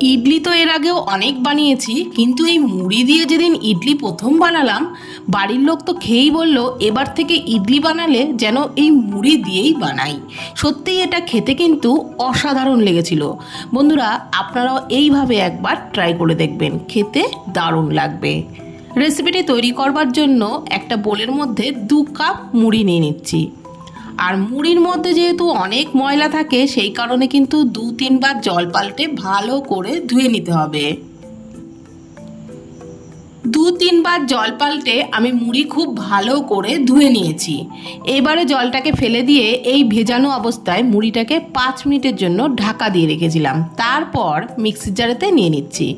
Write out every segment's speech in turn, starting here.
ইডলি তো এর আগেও অনেক বানিয়েছি, কিন্তু এই মুড়ি দিয়ে যেদিন ইডলি প্রথম বানালাম, বাড়ির লোক তো খেয়েই বলল, এবার থেকে ইডলি বানালে যেন এই মুড়ি দিয়েই বানাই। সত্যিই এটা খেতে কিন্তু অসাধারণ লেগেছিল। বন্ধুরা, আপনারাও এইভাবে একবার ট্রাই করে দেখবেন, খেতে দারুণ লাগবে। রেসিপিটি তৈরি করবার জন্য একটা বোলের মধ্যে দু কাপ মুড়ি নিয়ে নিচ্ছি। আর মুড়ির মধ্যে যেহেতু অনেক ময়লা থাকে, সেই কারণে কিন্তু দু তিনবার জল পাল্টে ভালো করে ধুয়ে নিতে হবে। দু তিনবার জল পাল্টে আমি মুড়ি খুব ভালো করে ধুয়ে নিয়েছি। এবারে জলটাকে ফেলে দিয়ে এই ভেজানো অবস্থায় মুড়িটাকে পাঁচ মিনিটের জন্য ঢাকা দিয়ে রেখেছিলাম। তারপর মিক্সির জারেতে নিয়ে নিচ্ছি।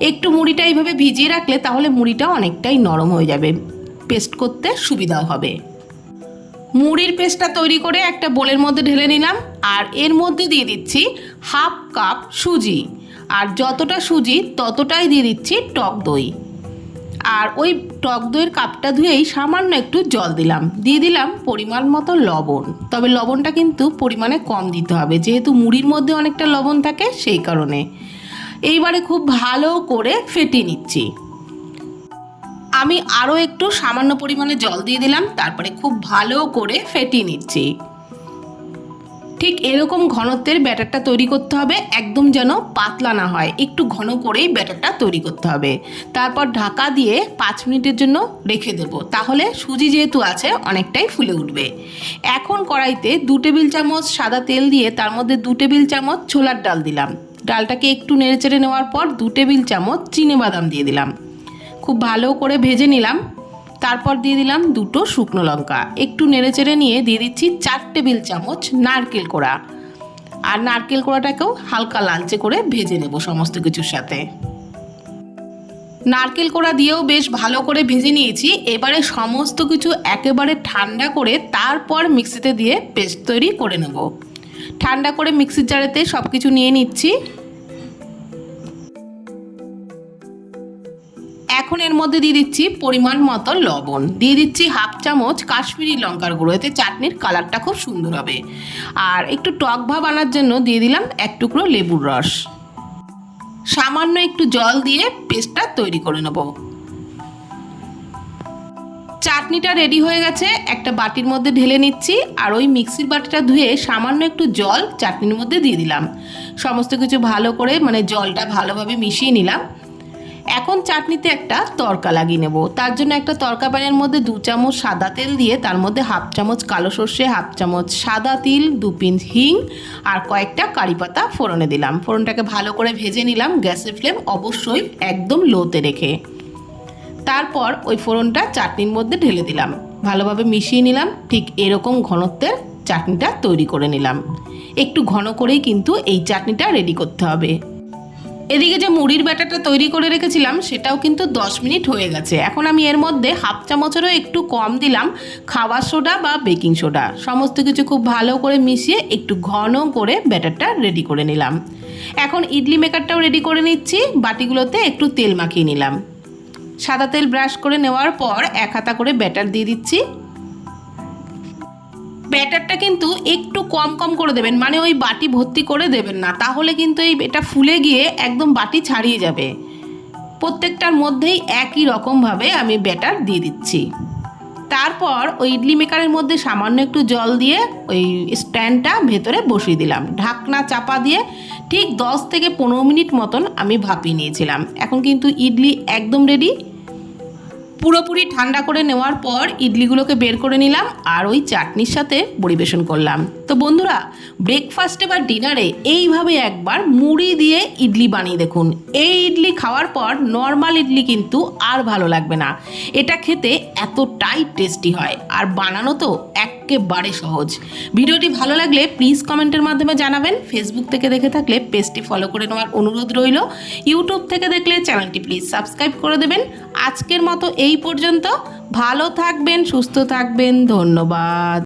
একটু মুড়িটা এইভাবে ভিজিয়ে রাখলে তাহলে মুড়িটা অনেকটাই নরম হয়ে যাবে। পেস্ট করতে সুবিধাও হবে। মুড়ির পেস্টটা তৈরি করে একটা বোলের মধ্যে ঢেলে নিলাম আর এর মধ্যে দিয়ে দিচ্ছি হাফ কাপ সুজি। আর যতটা সুজি, ততটাই দিয়ে দিচ্ছি টক দই। আর ওই টক দইয়ের কাপটা ধুয়েই সামান্য একটু জল দিলাম। দিয়ে দিলাম পরিমাণ মতো লবণ। তবে লবণটা কিন্তু পরিমাণে কম দিতে হবে। যেহেতু মুড়ির মধ্যে অনেকটা লবণ থাকে, সেই কারণে। এইবারে খুব ভালো করে ফেটিয়ে নিচ্ছি। আমি আরও একটু সামান্য পরিমাণে জল দিয়ে দিলাম, তারপরে খুব ভালো করে ফেটিয়ে নিচ্ছি। ঠিক এরকম ঘনত্বের ব্যাটারটা তৈরি করতে হবে, একদম যেন পাতলা না হয়, একটু ঘন করেই ব্যাটারটা তৈরি করতে হবে। তারপর ঢাকা দিয়ে পাঁচ মিনিটের জন্য রেখে দেব, তাহলে সুজি যেহেতু আছে, অনেকটাই ফুলে উঠবে। এখন কড়াইতে দু টেবিল চামচ সাদা তেল দিয়ে তার মধ্যে দু টেবিল চামচ ছোলার ডাল দিলাম। ডালটাকে একটু নেড়েচেড়ে নেওয়ার পর দু টেবিল চামচ চিনে বাদাম দিয়ে দিলাম। খুব ভালো করে ভেজে নিলাম। তারপর দিয়ে দিলাম দুটো শুকনো লঙ্কা। একটু নেড়েচেড়ে নিয়ে দিয়ে দিচ্ছি চার টেবিল চামচ নারকেল কোড়া। আর নারকেল কোড়াটাকেও হালকা লালচে করে ভেজে নেব সমস্ত কিছুর সাথে। নারকেল কোড়া দিয়েও বেশ ভালো করে ভেজে নিয়েছি। এবারে সমস্ত কিছু একেবারে ঠান্ডা করে তারপর মিক্সিতে দিয়ে পেস্ট তৈরি করে নেব। ঠান্ডা করে মিক্সির জারেতে সব কিছু নিয়ে নিচ্ছি। এখন এর মধ্যে দিয়ে দিচ্ছি পরিমাণ মতো লবণ। দিয়ে দিচ্ছি হাফ চামচ কাশ্মীরি লঙ্কার গুঁড়ো, এতে চাটনির কালারটা খুব সুন্দর হবে। আর একটু টক ভাব আনার জন্য দিয়ে দিলাম এক টুকরো লেবুর রস। সামান্য একটু জল দিয়ে পেস্টটা তৈরি করে নেব। চাটনিটা রেডি হয়ে গেছে, একটা বাটির মধ্যে ঢেলে নিচ্ছি, আর ওই মিক্সির বাটিটা ধুয়ে সামান্য একটু জল চাটনির মধ্যে দিয়ে দিলাম। সমস্ত কিছু ভালো করে মানে জলটা ভালোভাবে মিশিয়ে নিলাম। এখন চাটনিতে একটা তরকা লাগিয়ে নেব। তার জন্য একটা তরকা প্যানের মধ্যে দু চামচ সাদা তেল দিয়ে তার মধ্যে হাফ চামচ কালো সর্ষে, হাফ চামচ সাদা তিল, দু পিঞ্চ হিং আর কয়েকটা কারি পাতা ফোড়নে দিলাম। ফোড়নটাকে ভালো করে ভেজে নিলাম গ্যাসের ফ্লেম অবশ্যই একদম লোতে রেখে। তারপর ওই ফোড়নটা চাটনির মধ্যে ঢেলে দিলাম। ভালোভাবে মিশিয়ে নিলাম, ঠিক এরকম ঘনত্বের চাটনিটা তৈরি করে নিলাম। একটু ঘন করেই কিন্তু এই চাটনিটা রেডি করতে হবে। এদিকে যে মুড়ির ব্যাটারটা তৈরি করে রেখেছিলাম, সেটাও কিন্তু দশ মিনিট হয়ে গেছে। এখন আমি এর মধ্যে হাফ চামচেরও একটু কম দিলাম খাবার সোডা বা বেকিং সোডা। সমস্ত কিছু খুব ভালো করে মিশিয়ে একটু ঘন করে ব্যাটারটা রেডি করে নিলাম। এখন ইডলি মেকারটাও রেডি করে নিচ্ছি, বাটিগুলোতে একটু তেল মাখিয়ে নিলাম। সাদা তেল ব্রাশ করে নেওয়ার পর এক হাতা করে ব্যাটার দিয়ে দিচ্ছি। ব্যাটারটা কিন্তু একটু কম কম করে দেবেন মানে ওই বাটি ভর্তি করে দেবেন না। তাহলে কিন্তু এই এটা ফুলে গিয়ে একদম বাটি ছাড়িয়ে যাবে। প্রত্যেকটার মধ্যেই একই রকমভাবে আমি ব্যাটার দিয়ে দিচ্ছি। তারপর ওই ইডলি মেকারের মধ্যে সামান্য একটু জল দিয়ে ওই স্ট্যান্ডটা ভেতরে বসিয়ে দিলাম। ঢাকনা চাপা দিয়ে ঠিক দশ থেকে পনেরো মিনিট মতন আমি ভাপিয়ে নিয়েছিলাম। এখন কিন্তু ইডলি একদম রেডি পুরোপুরি ঠান্ডা করে নেওয়ার পর ইডলিগুলোকে বের করে নিলাম আর ওই চাটনির সাথে পরিবেশন করলাম। তো বন্ধুরা ব্রেকফাস্টে বা ডিনারে এইভাবে একবার মুড়ি দিয়ে ইডলি বানিয়ে দেখুন। এই ইডলি খাওয়ার পর নর্মাল ইডলি কিন্তু আর ভালো লাগবে না। এটা খেতে এতটাই টেস্টি হয়। আর বানানো তো একেবারে সহজ। ভিডিওটি ভালো লাগলে প্লিজ কমেন্টের মাধ্যমে জানাবেন। ফেসবুক থেকে দেখে থাকলে পেজটি ফলো করে নেওয়ার অনুরোধ রইল। ইউটিউব থেকে দেখলে চ্যানেলটি প্লিজ সাবস্ক্রাইব করে দেবেন। আজকের মতো এই পর্যন্ত। ভালো থাকবেন, সুস্থ থাকবেন। ধন্যবাদ।